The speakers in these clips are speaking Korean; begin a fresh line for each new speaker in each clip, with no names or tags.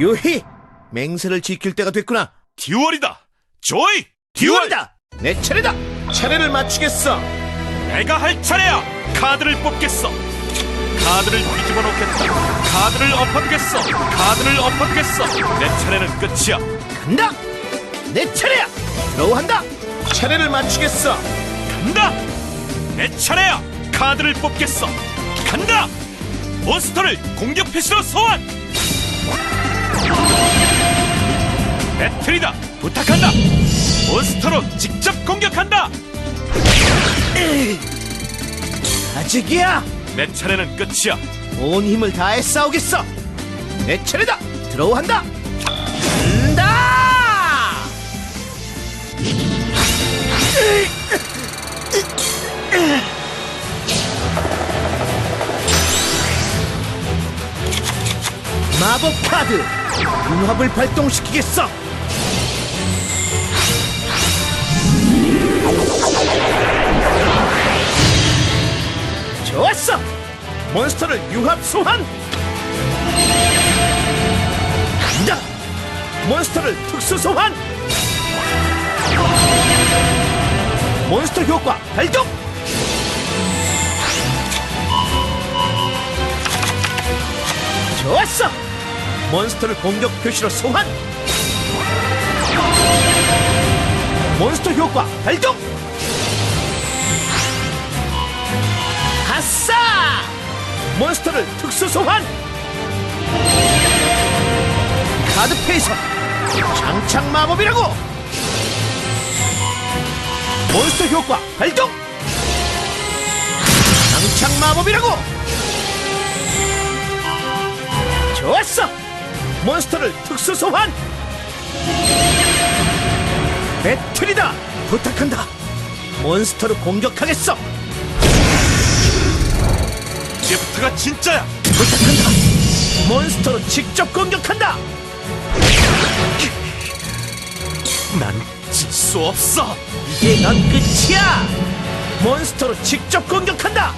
유희! 맹세를 지킬 때가 됐구나.
듀얼이다. 조이.
듀얼이다! 내 차례다! 차례를 맞추겠어!
내가 할 차례야. 카드를 뽑겠어. 카드를 뒤집어 놓겠다. 카드를 엎어두겠어. 카드를 엎어두겠어. 내 차례는 끝이야.
간다! 내 차례야! 드로우한다! 차례를 맞추겠어!
간다. 내 차례야. 카드를 뽑겠어. 간다. 몬스터를 공격 패시로 소환. 배틀이다. 부탁한다. 몬스터로 직접 공격한다.
아직이야!
내 차례는 끝이야.
온 힘을 다해 싸우겠어! 내 차례다! 드로우한다! 간다! 마법 카드! 융합을 발동시키겠어! 좋았어! 몬스터를 융합 소환! 간다! 몬스터를 특수 소환! 몬스터 효과 발동! 좋았어! 몬스터를 공격 표시로 소환! 몬스터 효과 발동! 아싸! 몬스터를 특수 소환! 카드 페이서 장착 마법이라고! 몬스터 효과 발동! 장착 마법이라고! 좋았어! 몬스터를 특수 소환! 배틀이다! 부탁한다! 몬스터를 공격하겠어!
이제부터가 진짜야.
부탁한다! 몬스터로 직접 공격한다!
난질수 없어.
이게 넌 끝이야! 몬스터로 직접 공격한다!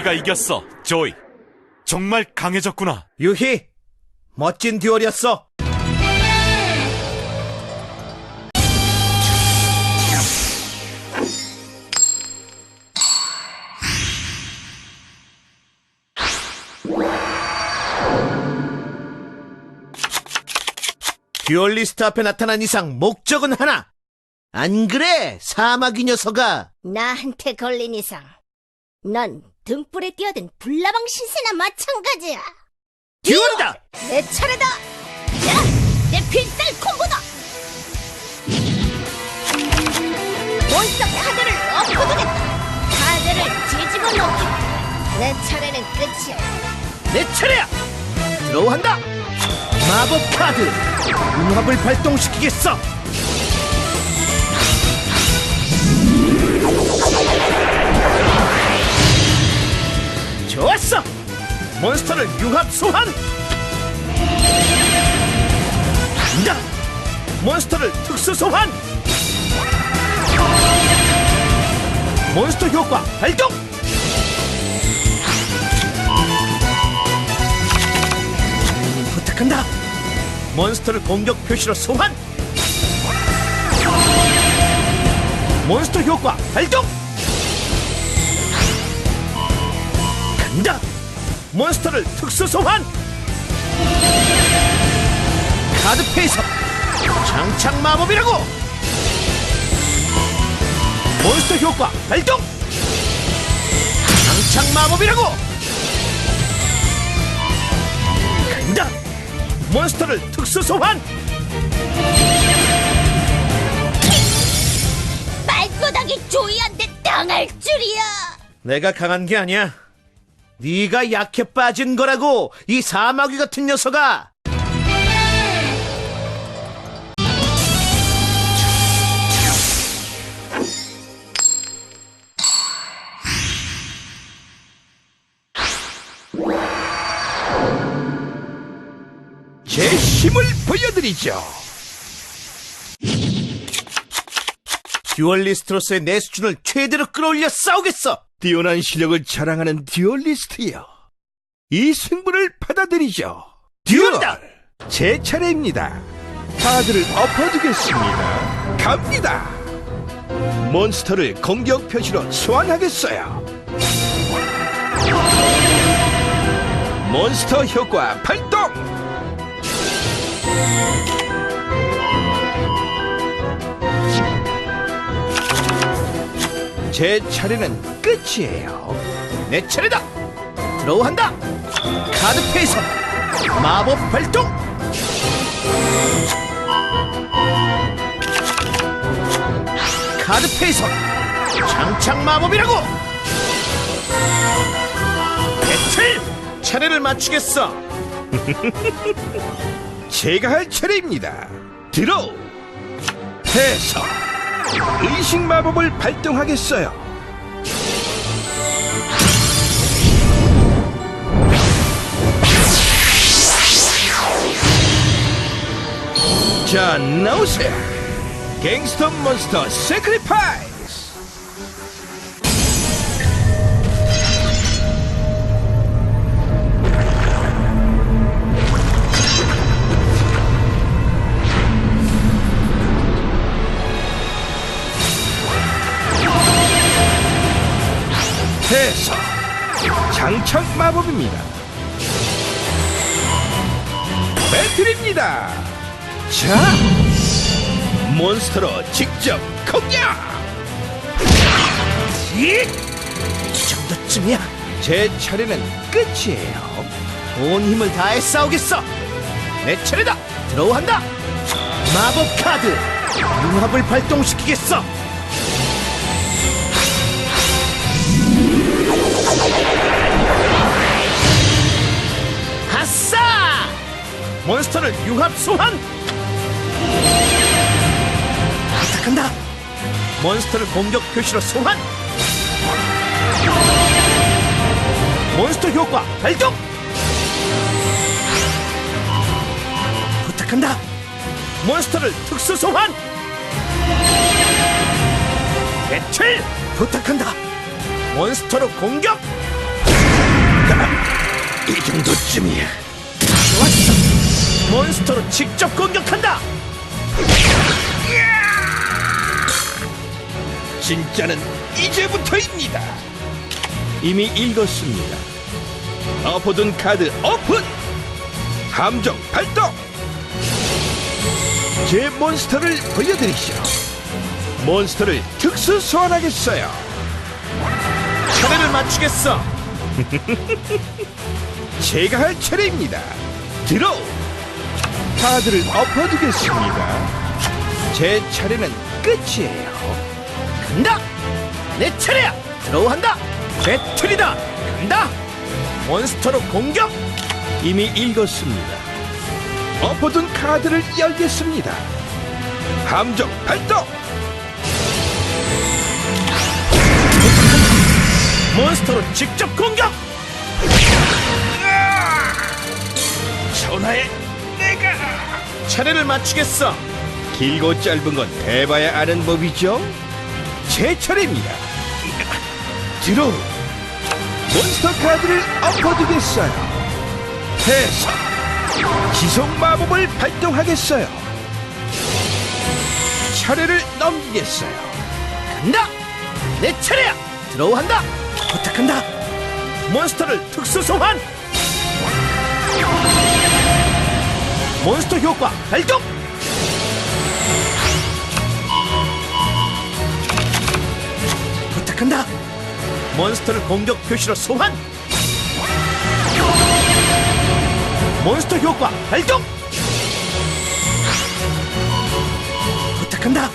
네가 이겼어, 조이. 정말 강해졌구나.
유희, 멋진 듀얼이었어. 듀얼리스트 앞에 나타난 이상 목적은 하나. 안 그래, 사마귀 녀석아.
나한테 걸린 이상 넌 등불에 뛰어든 불나방 신세나 마찬가지야
듀얼이다!
내 차례다 야! 내 필살 콤보다 몬스터 카드를 엎어두겠다 카드를 뒤집어 놓기 내 차례는 끝이야
내 차례야! 들어한다! 마법 카드! 융합을 발동시키겠어! 몬스터를 융합 소환! 간다! 몬스터를 특수 소환! 몬스터 효과 발동! 부탁한다. 몬스터를 공격 표시로 소환. 몬스터 효과 발동. 간다. 몬스터를 특수 소환. 카드 페이서 장착 마법이라고. 몬스터 효과 발동. 장착 마법이라고. 간다! 몬스터를 특수 소환!
말꼬닥이 조이한테 당할 줄이야
내가 강한 게 아니야. 네가 약해 빠진 거라고 이 사마귀 같은 녀석아. 제 힘을 보여드리죠. 듀얼리스트로서의 내 수준을 최대로 끌어올려 싸우겠어.
뛰어난 실력을 자랑하는 듀얼리스트요. 이 승부를 받아들이죠.
듀얼이다!
제 차례입니다. 카드를 엎어두겠습니다. 갑니다. 몬스터를 공격 표시로 소환하겠어요. 몬스터 효과 발동! 제 차례는 끝이에요.
내 차례다! 드로우한다! 카드 페이서! 마법 발동! 카드 페이서! 장착 마법이라고! 배틀! 차례를 맞추겠어!
제가 할 차례입니다. 드로우! 해서 의식 마법을 발동하겠어요. 자, 나오세요. 갱스터 몬스터 세크리파이 장착 마법입니다. 배틀입니다. 자, 몬스터로 직접 공격!
이 정도쯤이야!
제 차례는 끝이에요.
온 힘을 다해 싸우겠어! 내 차례다! 드로우한다! 마법 카드! 융합을 발동시키겠어! 몬스터를 융합 소환! 부탁한다! 몬스터를 공격 표시로 소환! 몬스터 효과 발동! 부탁한다! 몬스터를 특수 소환! 배틀! 부탁한다! 몬스터로 공격!
이 정도쯤이야.
좋았어! 몬스터로 직접 공격한다!
진짜는 이제부터입니다. 이미 읽었습니다. 엎어둔 카드 오픈! 함정 발동! 제 몬스터를 보여드리시오. 몬스터를 특수 소환하겠어요.
차례를 맞추겠어!
제가 할 차례입니다. 드로우! 카드를 엎어두겠습니다. 제 차례는 끝이에요.
간다! 내 차례야! 드로우한다! 배틀이다! 간다! 몬스터로 공격!
이미 읽었습니다. 엎어둔 카드를 열겠습니다. 함정 발동!
몬스터로 직접 공격!
내가!
차례를 맞추겠어!
길고 짧은 건 해봐야 아는 법이죠? 제 차례입니다. 드로우! 몬스터 카드를 엎어두겠어요. 해서 지속 마법을 발동하겠어요. 차례를 넘기겠어요.
간다! 내 차례야! 드로우한다! 부탁한다! 몬스터를 특수 소환! 몬스터 효과 발동! 부탁한다! 몬스터를 공격 표시로 소환! 몬스터 효과 발동! 부탁한다!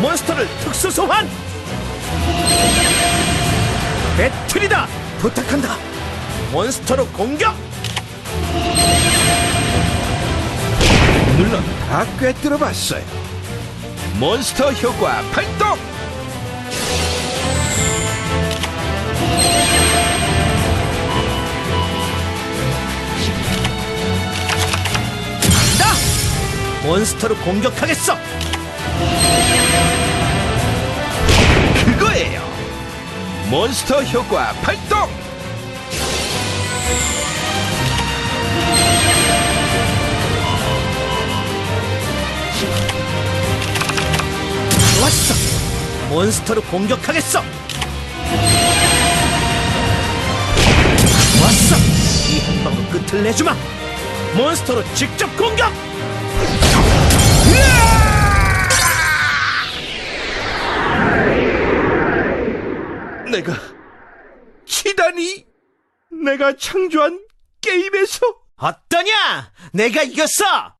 몬스터를 특수 소환! 배틀이다! 부탁한다! 몬스터로 공격!
물론 다 꿰뚫어봤어요. 몬스터 효과 발동!
나! 몬스터로 공격하겠어!
그거예요. 몬스터 효과 발동!
좋았어. 몬스터로 공격하겠어. 좋았어. 이 한 방으로 끝을 내주마. 몬스터로 직접 공격.
내가 치다니 내가 창조한 게임에서
어떠냐? 내가 이겼어.